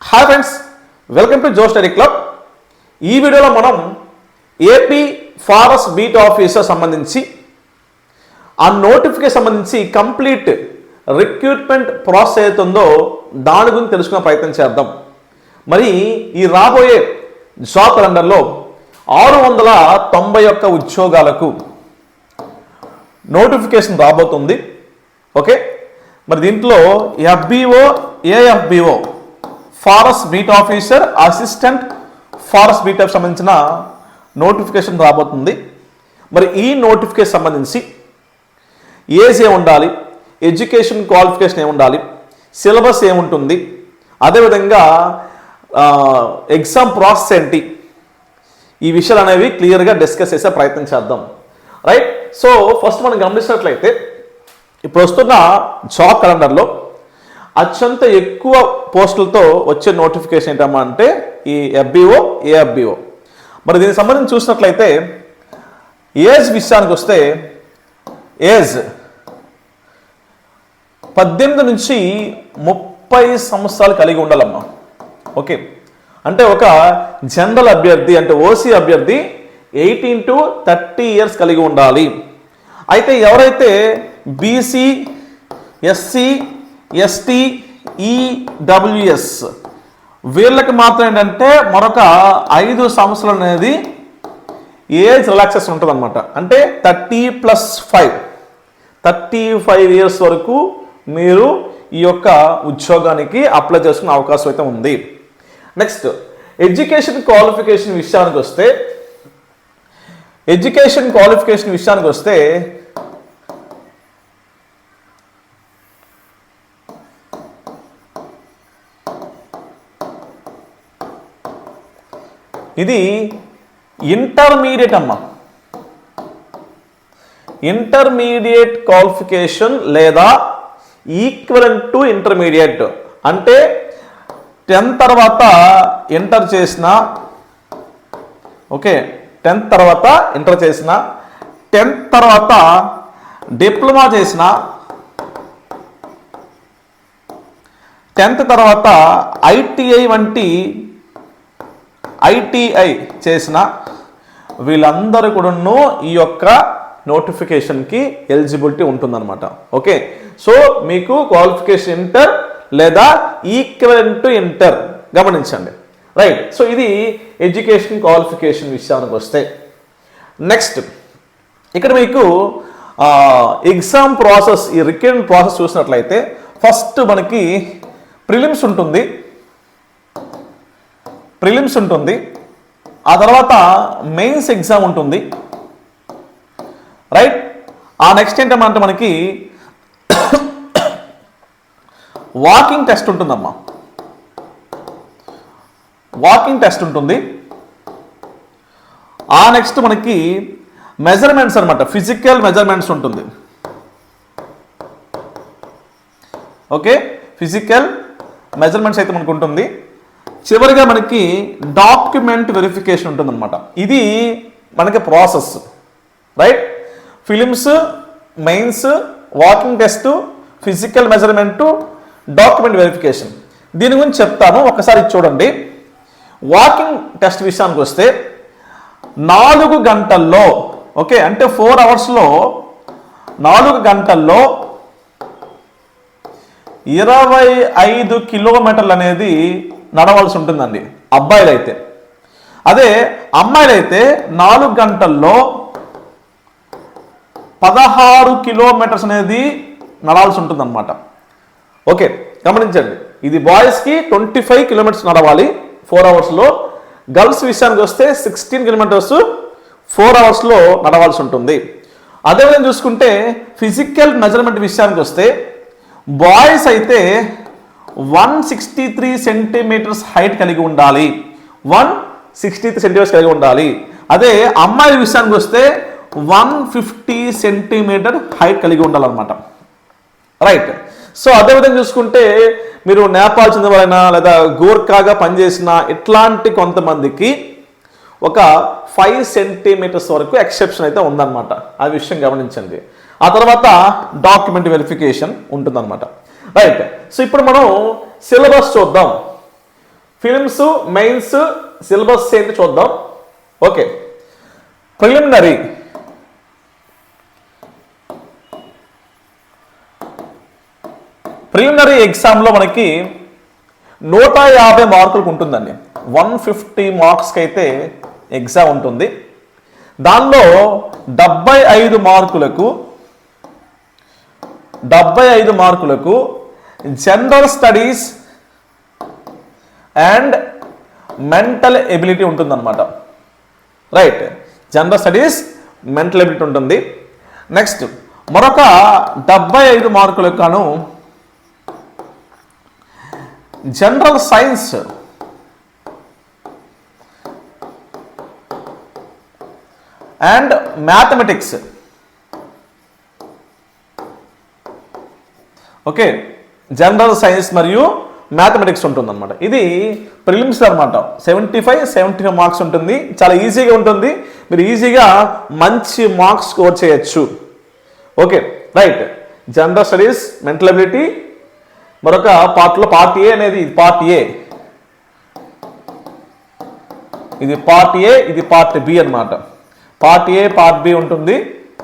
Hi friends welcome to Jo study club ఈ వీడియోలో మనం ఏపీ ఫారెస్ట్ బీట్ ఆఫీసర్ సంబంధించి ఆ నోటిఫికేషన్ సంబంధించి కంప్లీట్ రిక్రూట్మెంట్ ప్రాసెస్ అవుతుందో దాని గురించి తెలుసుకునే ప్రయత్నం చేద్దాం. మరి ఈ రాబోయే జాబ్ క్యాలెండర్లో ఆరు వందల తొంభై ఒక్క ఉద్యోగాలకు నోటిఫికేషన్ రాబోతుంది. ఓకే మరి దీంట్లో FBO AFBO forest beat officer assistant forest బీటకు సంబంధించిన నోటిఫికేషన్ రాబోతుంది. మరి ఈ నోటిఫికేషన్ సంబంధించి ఏజ్ ఏమి ఉండాలి ఎడ్యుకేషన్ క్వాలిఫికేషన్ ఏమి ఉండాలి సిలబస్ ఏముంటుంది? అదేవిధంగా ఎగ్జామ్ ప్రాసెస్ ఏంటి? ఈ విషయాలు అనేవి క్లియర్గా డిస్కస్ చేసే ప్రయత్నం చేద్దాం. రైట్? సో ఫస్ట్ మనం గమనించినట్లయితే ఇప్పుడు వస్తున్న జాబ్ క్యాలెండర్లో అత్యంత ఎక్కువ పోస్టులతో వచ్చే నోటిఫికేషన్ ఏంటమ్మా అంటే ఈ ఎఫ్బిఓ ఏఎఫ్బిఓ. మరి దీనికి సంబంధించి చూసినట్లయితే ఏజ్ విషయానికి వస్తే ఏజ్ పద్దెనిమిది నుంచి ముప్పై సంవత్సరాలు కలిగి ఉండాలమ్మా. ఓకే. అంటే ఒక జనరల్ అభ్యర్థి అంటే ఓసీ అభ్యర్థి ఎయిటీన్ టు థర్టీ ఇయర్స్ కలిగి ఉండాలి. అయితే ఎవరైతే బీసీ ఎస్సీ ఎస్టీ ఈడబ్ల్యూఎస్ వీళ్ళకి మాత్రం ఏంటంటే మరొక ఐదు సంవత్సరాలు అనేది ఏజ్ రిలాక్సెస్ ఉంటుంది అనమాట అంటే thirty plus five. Thirty five years వరకు మీరు ఈ యొక్క ఉద్యోగానికి అప్లై చేసుకునే అవకాశం అయితే ఉంది. నెక్స్ట్ ఎడ్యుకేషన్ క్వాలిఫికేషన్ విషయానికి వస్తే ఎడ్యుకేషన్ క్వాలిఫికేషన్ విషయానికి వస్తే ఇది ఇంటర్మీడియట్ అమ్మ. ఇంటర్మీడియట్ క్వాలిఫికేషన్ లేదా ఈక్వలెంట్ టు ఇంటర్మీడియట్ అంటే టెన్త్ తర్వాత ఇంటర్ చేసిన ఓకే టెన్త్ తర్వాత ఇంటర్ చేసిన టెన్త్ తర్వాత డిప్లొమా చేసిన టెన్త్ తర్వాత ఐటీఐ వంటి ఐటీఐ చేసిన వీళ్ళందరూ కూడాను ఈ యొక్క నోటిఫికేషన్కి ఎలిజిబిలిటీ ఉంటుందన్నమాట. ఓకే? సో మీకు క్వాలిఫికేషన్ ఇంటర్ లేదా ఈక్వెంట్ టు ఇంటర్ గమనించండి. రైట్? సో ఇది ఎడ్యుకేషన్ క్వాలిఫికేషన్ విషయానికి వస్తే. నెక్స్ట్ ఇక్కడ మీకు ఎగ్జామ్ ప్రాసెస్ ఈ రిక్రూట్మెంట్ ప్రాసెస్ చూసినట్లయితే ఫస్ట్ మనకి ప్రిలిమ్స్ ఉంటుంది. ప్రిలిమ్స్ ఉంటుంది. ఆ తర్వాత మెయిన్స్ ఎగ్జామ్ ఉంటుంది. రైట్? ఆ నెక్స్ట్ ఏంటంటే మనకి వాకింగ్ టెస్ట్ ఉంటుందమ్మా. వాకింగ్ టెస్ట్ ఉంటుంది. ఆ నెక్స్ట్ మనకి మెజర్మెంట్స్ అనమాట ఫిజికల్ మెజర్మెంట్స్ ఉంటుంది. ఓకే? ఫిజికల్ మెజర్మెంట్స్ అయితే మనకు ఉంటుంది. చివరిగా మనకి డాక్యుమెంట్ వెరిఫికేషన్ ఉంటుందన్నమాట. ఇది మనకి process right prelims mains walking test physical measurement document verification దీని గురించి చెప్తాను ఒకసారి చూడండి. వాకింగ్ టెస్ట్ విషయానికి వస్తే నాలుగు గంటల్లో ఓకే అంటే ఫోర్ అవర్స్లో నాలుగు గంటల్లో ఇరవై ఐదు కిలోమీటర్లు అనేది నడవాల్సి ఉంటుందండి అబ్బాయిలు అయితే అదే అమ్మాయిలైతే నాలుగు గంటల్లో పదహారు కిలోమీటర్స్ అనేది నడవాల్సి ఉంటుందన్నమాట. ఓకే గమనించండి. ఇది బాయ్స్కి ట్వంటీ ఫైవ్ కిలోమీటర్స్ నడవాలి ఫోర్ అవర్స్లో. గర్ల్స్ విషయానికి వస్తే సిక్స్టీన్ కిలోమీటర్స్ ఫోర్ అవర్స్లో నడవాల్సి ఉంటుంది. అదేవిధంగా చూసుకుంటే ఫిజికల్ మెజర్మెంట్ విషయానికి వస్తే బాయ్స్ అయితే one sixty three centimetres height కలిగి ఉండాలి. వన్ సిక్స్టీ త్రీ సెంటీమీటర్స్ కలిగి ఉండాలి. అదే అమ్మాయిల విషయానికి వస్తే వన్ ఫిఫ్టీ సెంటీమీటర్ హైట్ కలిగి ఉండాలన్నమాట. రైట్ సో అదేవిధంగా చూసుకుంటే మీరు నేపాల్ చెందినవారైనా లేదా గోర్ఖాగా పనిచేసిన ఇట్లాంటి కొంతమందికి ఒక ఫైవ్ సెంటీమీటర్స్ వరకు ఎక్సెప్షన్ అయితే ఉందన్నమాట. ఆ విషయం గమనించండి. ఆ తర్వాత డాక్యుమెంట్ వెరిఫికేషన్ ఉంటుందన్నమాట. రైట్ సో ఇప్పుడు మనం సిలబస్ చూద్దాం. ఫిలిమ్స్ మెయిన్స్ సిలబస్ ఏంటి చూద్దాం. ఓకే ప్రిలిమినరీ ప్రిలిమినరీ ఎగ్జామ్లో మనకి నూట యాభై మార్కులకు ఉంటుందండి. వన్ ఫిఫ్టీ మార్క్స్కి అయితే ఎగ్జామ్ ఉంటుంది. దానిలో డెబ్బై ఐదు మార్కులకు డెబ్బై ఐదు మార్కులకు general studies and mental ability ఉంటుందన్నమాట. Right general studies mental ability ఉంటుంది. నెక్స్ట్ మరొక డెబ్బై ఐదు మార్కులకు గాను general science and mathematics okay general science మరియు మ్యాథమెటిక్స్ ఉంటుందన్నమాట. ఇది ప్రిలిమ్స్ అనమాట seventy five seventy five marks ఉంటుంది. చాలా ఈజీగా ఉంటుంది. మీరు ఈజీగా మంచి మార్క్స్ స్కోర్ చేయొచ్చు. Okay right. General studies mental ability మరొక పార్ట్లో పార్ట్ ఏ అనేది పార్ట్ ఏ. ఇది పార్ట్ ఏ ఇది పార్ట్ బి అన్నమాట. పార్ట్ ఏ పార్ట్ బి ఉంటుంది.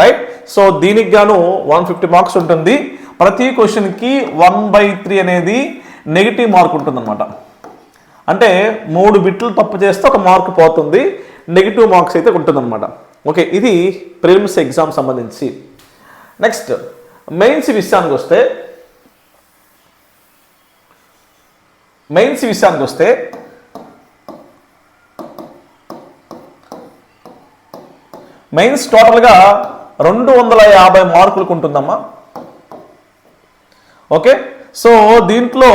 రైట్ సో దీనికి గాను వన్ ఫిఫ్టీ మార్క్స్ ఉంటుంది. ప్రతి క్వశ్చన్కి వన్ బై త్రీ అనేది నెగిటివ్ మార్క్ ఉంటుందన్నమాట. అంటే మూడు బిట్లు తప్పు చేస్తే ఒక మార్క్ పోతుంది. నెగిటివ్ మార్క్స్ అయితే ఉంటుందన్నమాట. ఓకే ఇది ప్రిలిమ్స్ ఎగ్జామ్ సంబంధించి. నెక్స్ట్ మెయిన్స్ విషయానికి వస్తే మెయిన్స్ విషయానికి వస్తే మెయిన్స్ టోటల్గా రెండు వందల యాభై మార్కులకు ఉంటుందమ్మా ఓకే? సో దీంట్లో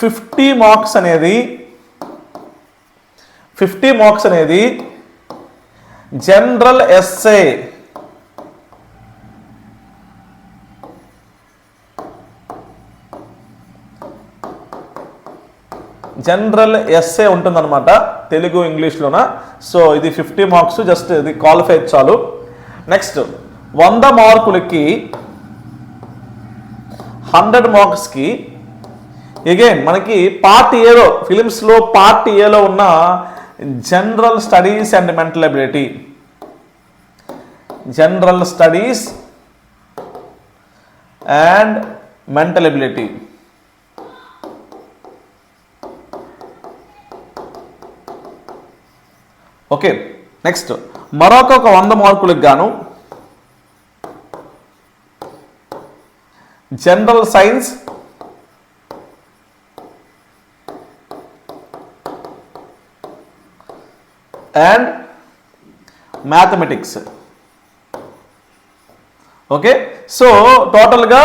ఫిఫ్టీ మార్క్స్ అనేది ఫిఫ్టీ మార్క్స్ అనేది జనరల్ ఎస్ఏ. జనరల్ ఎస్ఏ ఉంటుందన్నమాట తెలుగు ఇంగ్లీష్లోన? సో ఇది ఫిఫ్టీ మార్క్స్ జస్ట్ ఇది క్వాలిఫై చాలు. నెక్స్ట్ వంద మార్కులకి హండ్రెడ్ మార్క్స్కి ఎగైన్ మనకి పార్ట్ ఏలో ఫిలిమ్స్లో పార్ట్ ఏలో ఉన్న general studies and mental ability general studies and mental ability okay next మరొక ఒక వంద మార్కులకు గాను general science and mathematics. Okay? So టోటల్గా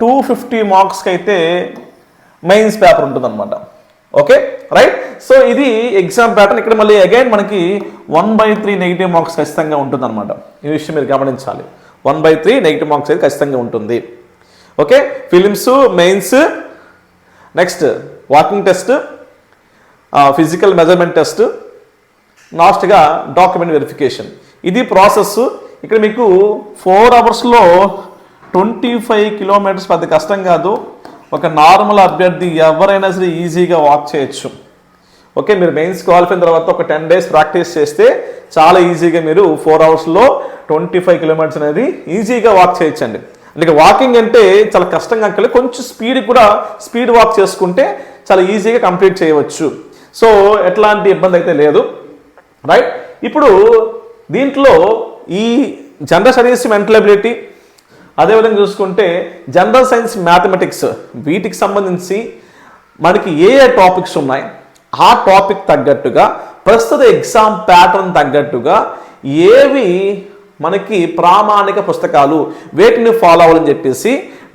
టూ ఫిఫ్టీ మార్క్స్కి అయితే మెయిన్స్ పేపర్ ఉంటుందన్నమాట. ఓకే రైట్ సో ఇది ఎగ్జామ్ ప్యాటర్న్ ఇక్కడ మళ్ళీ అగైన్ మనకి one by three negative marks ఖచ్చితంగా ఉంటుందన్నమాట. ఈ విషయం మీరు గమనించాలి. One by three negative marks అయితే ఖచ్చితంగా ఉంటుంది. Okay prelims mains next walking test physical measurement test లాస్ట్గా డాక్యుమెంట్ వెరిఫికేషన్ ఇది ప్రాసెస్ ఇక్కడ మీకు ఫోర్ అవర్స్లో ట్వంటీ ఫైవ్ కిలోమీటర్స్ పెద్ద కష్టం కాదు. ఒక నార్మల్ అభ్యర్థి ఎవరైనా సరే ఈజీగా వాక్ చేయొచ్చు. ఓకే మీరు మెయిన్స్ క్వాలిఫైన తర్వాత ఒక టెన్ డేస్ ప్రాక్టీస్ చేస్తే చాలా ఈజీగా మీరు ఫోర్ అవర్స్లో ట్వంటీ ఫైవ్ కిలోమీటర్స్ అనేది ఈజీగా వాక్ చేయొచ్చండి. అందుకే వాకింగ్ అంటే చాలా కష్టంగా అక్కలే కొంచెం స్పీడ్ కూడా స్పీడ్ వాక్ చేసుకుంటే చాలా ఈజీగా కంప్లీట్ చేయవచ్చు. సో ఎట్లాంటి ఇబ్బంది అయితే లేదు. రైట్? ఇప్పుడు దీంట్లో ఈ జనరల్ స్టడీస్ మెంటల్ అబిలిటీ అదేవిధంగా చూసుకుంటే జనరల్ సైన్స్ మ్యాథమెటిక్స్ వీటికి సంబంధించి మనకి ఏ ఏ టాపిక్స్ ఉన్నాయి ఆ టాపిక్ తగ్గట్టుగా ప్రస్తుత ఎగ్జామ్ ప్యాటర్న్ తగ్గట్టుగా ఏవి మనకి ప్రామాణిక పుస్తకాలు వేటిని ఫాలో అవ్వాలని చెప్పేసి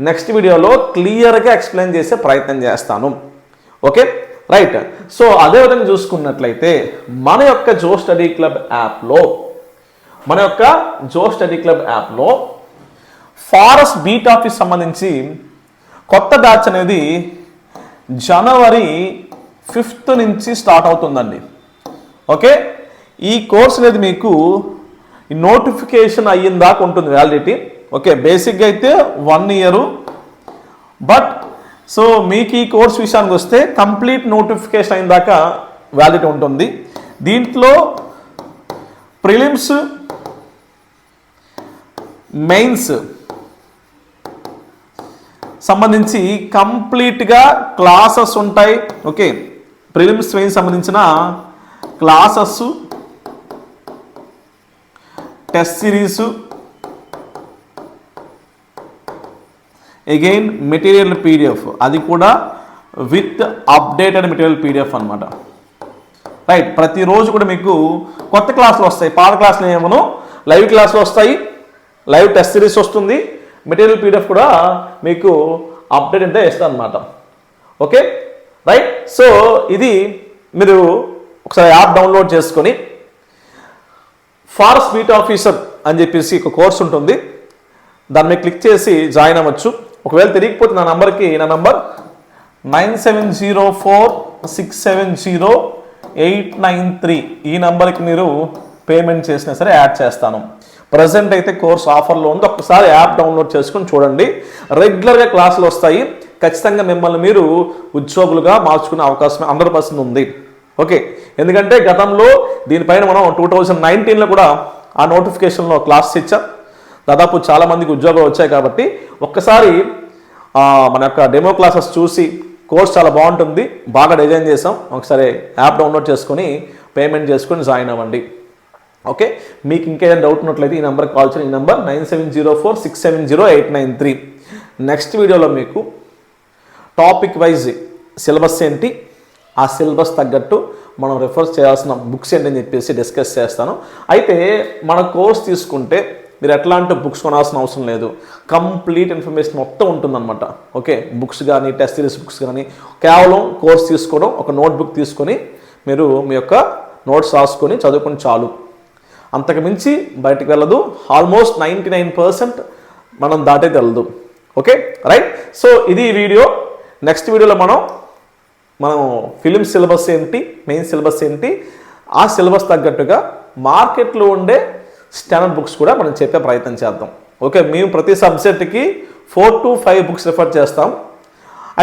నెక్స్ట్ వీడియోలో క్లియర్గా ఎక్స్ప్లెయిన్ చేసే ప్రయత్నం చేస్తాను. ఓకే రైట్ సో అదేవిధంగా చూసుకున్నట్లయితే మన యొక్క జో స్టడీ క్లబ్ యాప్లో మన యొక్క జో స్టడీ క్లబ్ యాప్లో ఫారెస్ట్ బీట్ ఆఫీస్ సంబంధించి కొత్త బ్యాచ్ అనేది జనవరి ఫిఫ్త్ నుంచి స్టార్ట్ అవుతుందండి. ఓకే? ఈ కోర్స్ అనేది మీకు నోటిఫికేషన్ అయ్యిన దాకా ఉంటుంది వ్యాలిడిటీ. ఓకే? బేసిక్గా అయితే వన్ ఇయరు. బట్ సో మీకు ఈ కోర్స్ విషయానికి వస్తే కంప్లీట్ నోటిఫికేషన్ అయిన దాకా వ్యాలిటీ ఉంటుంది. దీంట్లో ప్రిలిమ్స్ మెయిన్స్ సంబంధించి కంప్లీట్గా క్లాసెస్ ఉంటాయి. ఓకే. ప్రిలిమ్స్ మెయిన్స్ సంబంధించిన classes test series again material PDF. అది కూడా విత్ అప్డేటెడ్ మెటీరియల్ పీడిఎఫ్ అన్నమాట. రైట్. ప్రతిరోజు కూడా మీకు కొత్త క్లాసులు వస్తాయి. పాత క్లాసులు ఏమో లైవ్ క్లాసులు వస్తాయి. లైవ్ టెస్ట్ సిరీస్ వస్తుంది. మెటీరియల్ పీడిఎఫ్ కూడా మీకు అప్డేట్ అంటే ఇస్తాను అనమాట ఓకే? రైట్? సో ఇది మీరు ఒకసారి యాప్ డౌన్లోడ్ చేసుకొని ఫారెస్ట్ బీట్ ఆఫీసర్ అని చెప్పేసి ఒక కోర్స్ ఉంటుంది. దాన్ని మీద క్లిక్ చేసి జాయిన్ అవ్వచ్చు. ఒకవేళ తెలియకపోతే నా నంబర్కి నా number nine seven zero four six seven zero eight nine three. ఈ నంబర్కి మీరు పేమెంట్ చేసినా సరే యాడ్ చేస్తాను. ప్రజెంట్ అయితే కోర్స్ ఆఫర్లో ఉంది. ఒక్కసారి యాప్ డౌన్లోడ్ చేసుకొని చూడండి. రెగ్యులర్గా క్లాసులు వస్తాయి. ఖచ్చితంగా మిమ్మల్ని మీరు ఉద్యోగులుగా మార్చుకునే అవకాశం హండ్రెడ్ పర్సెంట్ ఉంది. ఓకే ఎందుకంటే గతంలో దీనిపైన మనం టూ థౌజండ్ నైన్టీన్లో కూడా ఆ నోటిఫికేషన్లో క్లాస్ ఇచ్చాం. దాదాపు చాలామందికి ఉద్యోగాలు వచ్చాయి కాబట్టి ఒక్కసారి మన యొక్క డెమో క్లాసెస్ చూసి కోర్స్ చాలా బాగుంటుంది. బాగా డిజైన్ చేసాం. ఒకసారి యాప్ డౌన్లోడ్ చేసుకొని పేమెంట్ చేసుకొని జాయిన్ అవ్వండి. ఓకే? మీకు ఇంకేదైనా డౌట్ ఉన్నట్లయితే ఈ నెంబర్కి కాల్ చేయండి. ఈ number nine seven zero four six seven zero eight nine three. Next వీడియోలో మీకు టాపిక్ వైజ్ సిలబస్ ఏంటి? ఆ సిలబస్ తగ్గట్టు మనం రిఫర్ చేయాల్సిన బుక్స్ ఏంటని చెప్పేసి డిస్కస్ చేస్తాను. అయితే మన కోర్స్ తీసుకుంటే మీరు ఎట్లాంటి బుక్స్ కొనాల్సిన అవసరం లేదు. కంప్లీట్ ఇన్ఫర్మేషన్ మొత్తం ఉంటుందన్నమాట. ఓకే? బుక్స్ కానీ టెస్ట్ సిరీస్ బుక్స్ కానీ కేవలం కోర్స్ తీసుకోవడం ఒక నోట్బుక్ తీసుకొని మీరు మీ యొక్క నోట్స్ రాసుకొని చదువుకొని చాలు. అంతకు మించి బయటకు వెళ్ళదు. ఆల్మోస్ట్ నైంటీ నైన్ పర్సెంట్ మనం దాటే తెలదు ఓకే రైట్ సో ఇది ఈ వీడియో. నెక్స్ట్ వీడియోలో మనం మనం ఫిలిం సిలబస్ ఏంటి మెయిన్ సిలబస్ ఏంటి ఆ సిలబస్ తగ్గట్టుగా మార్కెట్లో ఉండే స్టాండర్డ్ బుక్స్ కూడా మనం చెప్పే ప్రయత్నం చేద్దాం. ఓకే మేము ప్రతి సబ్జెక్ట్కి four to five books refer చేస్తాం.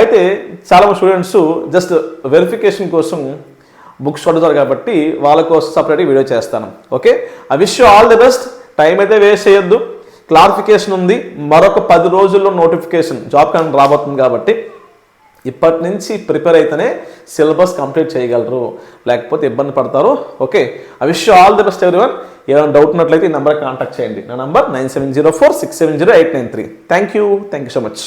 అయితే చాలా స్టూడెంట్స్ జస్ట్ వెరిఫికేషన్ కోసం బుక్స్ అడుగుతారు కాబట్టి వాళ్ళ కోసం సపరేట్గా వీడియో చేస్తాను. Okay I wish you all the best time అయితే వేస్ట్ చేయొద్దు. క్లారిఫికేషన్ ఉంది. మరొక పది రోజుల్లో నోటిఫికేషన్ జాబ్ కానీ రాబోతుంది కాబట్టి ఇప్పటి నుంచి ప్రిపేర్ అయితేనే సిలబస్ కంప్లీట్ చేయగలరు. లేకపోతే ఇబ్బంది పడతారు. Okay I wish all the best everyone ఏమైనా డౌట్ ఉన్నట్లయితే ఈ నెంబర్ కాంటాక్ట్ చేయండి. నా number nine seven zero four six seven zero eight nine three thank you thank you so much